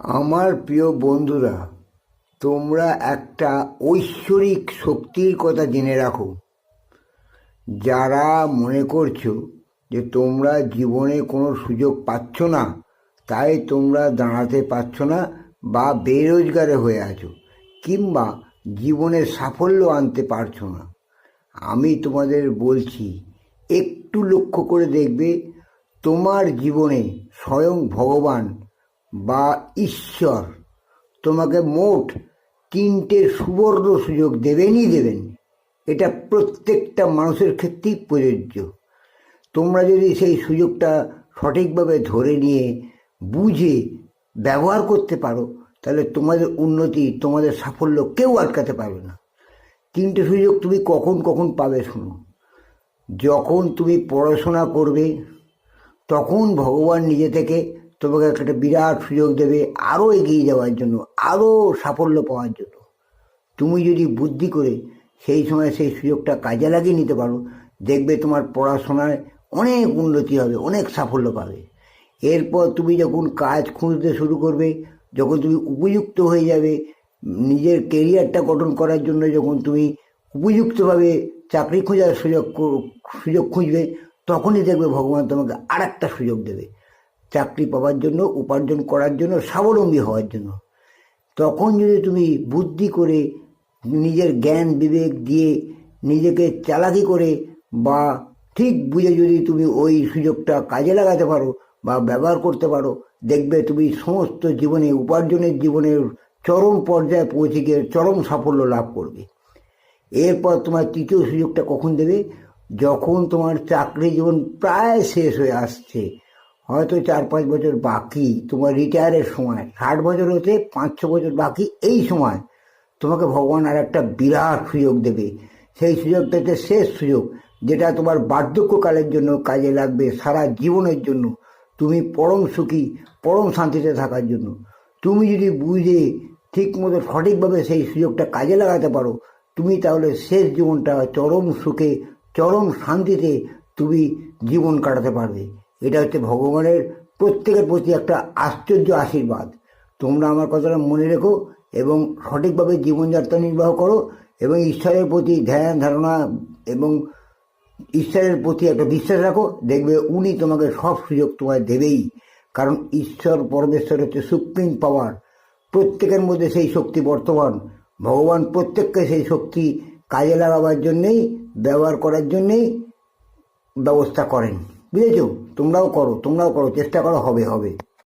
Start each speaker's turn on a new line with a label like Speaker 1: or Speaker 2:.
Speaker 1: আমার প্রিয় বন্ধুরা, তোমরা একটা ঐশ্বরিক শক্তির কথা জেনে রাখো। যারা মনে করছ যে তোমরা জীবনে কোনো সুযোগ পাচ্ছ না, তাই তোমরা দাঁড়াতে পারছ না বা বেরোজগারে হয়ে আছো, কিংবা জীবনে সাফল্য আনতে পারছ না। আমি তোমাদের বলছি, একটু লক্ষ্য করে দেখবে তোমার জীবনে স্বয়ং ভগবান বা ঈশ্বর, তোমাকে মোট তিনটে সুবর্ণ সুযোগ দেবেনই দেবেন। এটা প্রত্যেকটা মানুষের ক্ষেত্রেই প্রযোজ্য। তোমরা যদি সেই সুযোগটা সঠিকভাবে ধরে নিয়ে, বুঝে, ব্যবহার করতে পারো, তাহলে তোমাদের উন্নতি, তোমাদের সাফল্য কেউ আটকাতে পারবে না। তিনটে সুযোগ তুমি কখন কখন পাবে শোনো। যখন তুমি পড়াশোনা করবে, তখন ভগবান নিজে থেকে তোমাকে একটা বিরাট সুযোগ দেবে আরও এগিয়ে যাওয়ার জন্য আরও সাফল্য পাওয়ার জন্য। তুমি যদি বুদ্ধি করে সেই সময় সেই সুযোগটা কাজে লাগিয়ে নিতে পারো, দেখবে তোমার পড়াশোনায় অনেক উন্নতি হবে, অনেক সাফল্য পাবে। এরপর তুমি যখন কাজ খুঁজতে শুরু করবে, যখন তুমি উপযুক্ত হয়ে যাবে, নিজের কেরিয়ারটা গঠন করার জন্য যখন তুমি উপযুক্তভাবে চাকরি খোঁজার সুযোগ সুযোগ খুঁজবে, তখনই দেখবে ভগবান তোমাকে আর একটা সুযোগ দেবে। চাকরি পাওয়ার জন্য, উপার্জন করার জন্য, স্বাবলম্বী হওয়ার জন্য। তখন যদি তুমি বুদ্ধি করে নিজের জ্ঞান, বিবেক দিয়ে নিজেকে চালাকি করে বা ঠিক বুঝে যদি তুমি ওই সুযোগটা কাজে লাগাতে পারো বা ব্যবহার করতে পারো, দেখবে তুমি সমস্ত জীবনে, উপার্জনের জীবনের চরম পর্যায়ে পৌঁছে গিয়ে চরম সাফল্য লাভ করবে। এরপর তোমার তৃতীয় সুযোগটা কখন দেবে? যখন তোমার চাকরি জীবন প্রায় শেষ হয়ে আসছে হয়তো চার পাঁচ বছর বাকি, তোমার রিটায়ারের সময়, ষাট বছর হতে পাঁচ ছ বছর বাকি, এই সময় তোমাকে ভগবান আর একটা বিরাট সুযোগ দেবে। সেই সুযোগটা হচ্ছে শেষ সুযোগ, যেটা তোমার বার্ধক্যকালের জন্য কাজে লাগবে, সারা জীবনের জন্য, তুমি পরম সুখী, পরম শান্তিতে থাকার জন্য। তুমি যদি বুঝে ঠিক মতো সঠিকভাবে সেই সুযোগটা কাজে লাগাতে পারো, তুমি তাহলে শেষ জীবনটা চরম সুখে, চরম শান্তিতে তুমি জীবন কাটাতে পারবে। এটা হচ্ছে ভগবানের প্রত্যেকের প্রতি একটা আশ্চর্য আশীর্বাদ। তোমরা আমার কথাটা মনে রেখো এবং সঠিকভাবে জীবনযাত্রা নির্বাহ করো এবং ঈশ্বরের প্রতি ধ্যান, ধারণা এবং ঈশ্বরের প্রতি একটা বিশ্বাস রাখো। দেখবে উনি তোমাকে সব সুযোগ তোমায় দেবেই। কারণ ঈশ্বর, পরমেশ্বর হচ্ছে সুপ্রিম পাওয়ার প্রত্যেকের মধ্যে সেই শক্তি বর্তমান। ভগবান প্রত্যেককে সেই শক্তি কাজে লাগাবার জন্যেই, ব্যবহার করার জন্যেই ব্যবস্থা করেন। বুঝেছ? তোমরাও করো তোমরাও করো চেষ্টা করো হবে হবে।